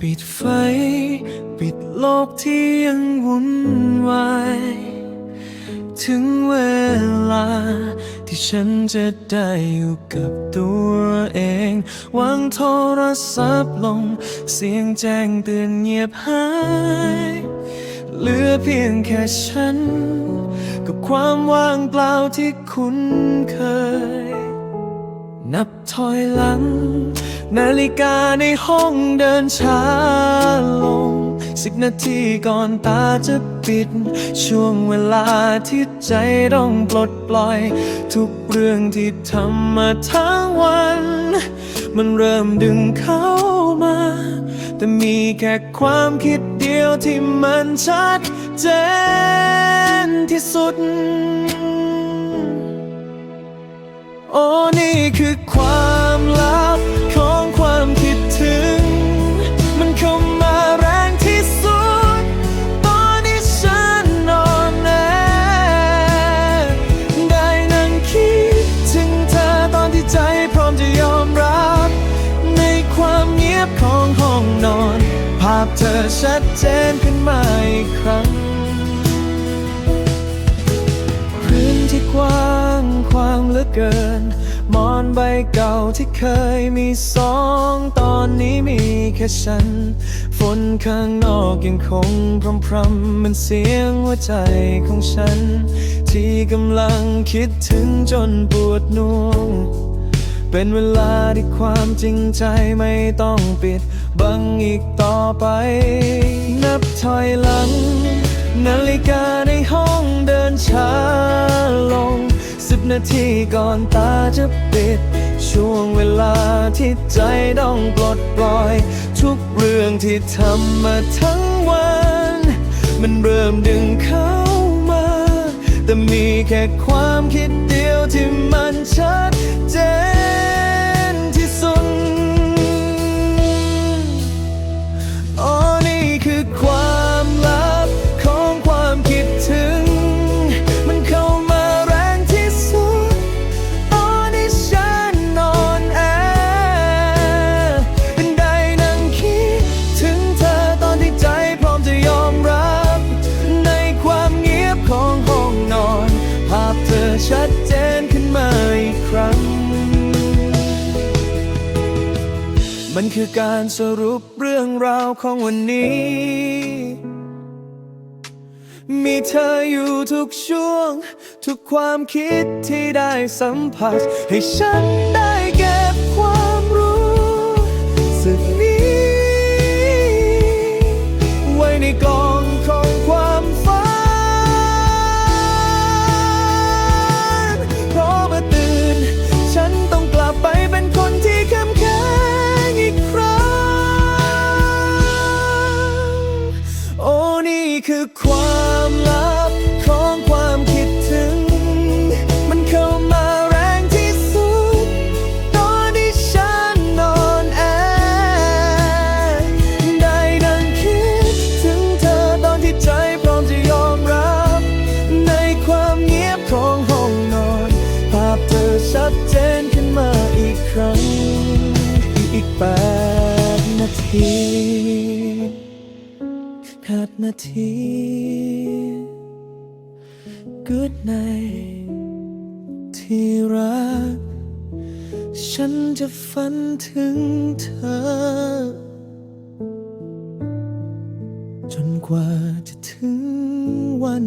ปิดไฟ ปิดโลกที่ยังวุ่นวายถึงเวลา ที่ฉันจะได้อยู่กับตัวเอง วางโทรศัพท์ลง เสียงแจ้งเตือนเงียบหาย เหลือเพียงแค่ฉัน กับความว่างเปล่าที่คุ้นเคย นับถอยหลัง นาฬิกาในห้องเดินช้าลง สิบนาทีก่อนตาจะปิด ช่วงเวลาที่ใจต้องปลดปล่อย ทุกเรื่องที่ทำมาทั้งวัน มันเริ่มดึงเข้ามา แต่มีแค่ความคิดเดียวที่มันชัดเจนที่สุด โอ้นี่คือความลับาพเธอชัดเจนขึ้นมาอีกครั้ง พื้นที่กว้างขวางเหลือเกิน มอนใบเก่าที่เคยมีสอง ตอนนี้มีแค่ฉัน ฝนข้างนอกยังคงพรำพรำมันเสียงหัวใจของฉัน ที่กำลังคิดถึงจนปวดน่วง เป็นเวลาที่ความจริงใจไม่ต้องปิด บังอีกต่อไป นับถอยหลัง นาฬิกาในห้องเดินช้าลง สิบนาทีก่อนตาจะปิด ช่วงเวลาที่ใจต้องปลดปล่อย ทุกเรื่องที่ทำมาทั้งวัน มันเริ่มดึงเข้ามา แต่มีแค่ความคิดเดียว มันคือการสรุปเรื่องราวของวันนี้ มีเธออยู่ทุกช่วง ทุกความคิดที่ได้สัมผัส ให้ฉันได้ คือความลับของความคิดถึง มันเข้ามาแรงที่สุด ตอนที่ฉันนอนแอ ได้นั่งคิดถึงเธอตอนที่ใจพร้อมจะยอมรับ ในความเงียบของห้องนอน ภาพเธอชัดเจนขึ้นมาอีกครั้ง อีกแปดนาที แปดนาที Good night ที่รัก ฉันจะฝันถึงเธอ จนกว่าจะถึงวัน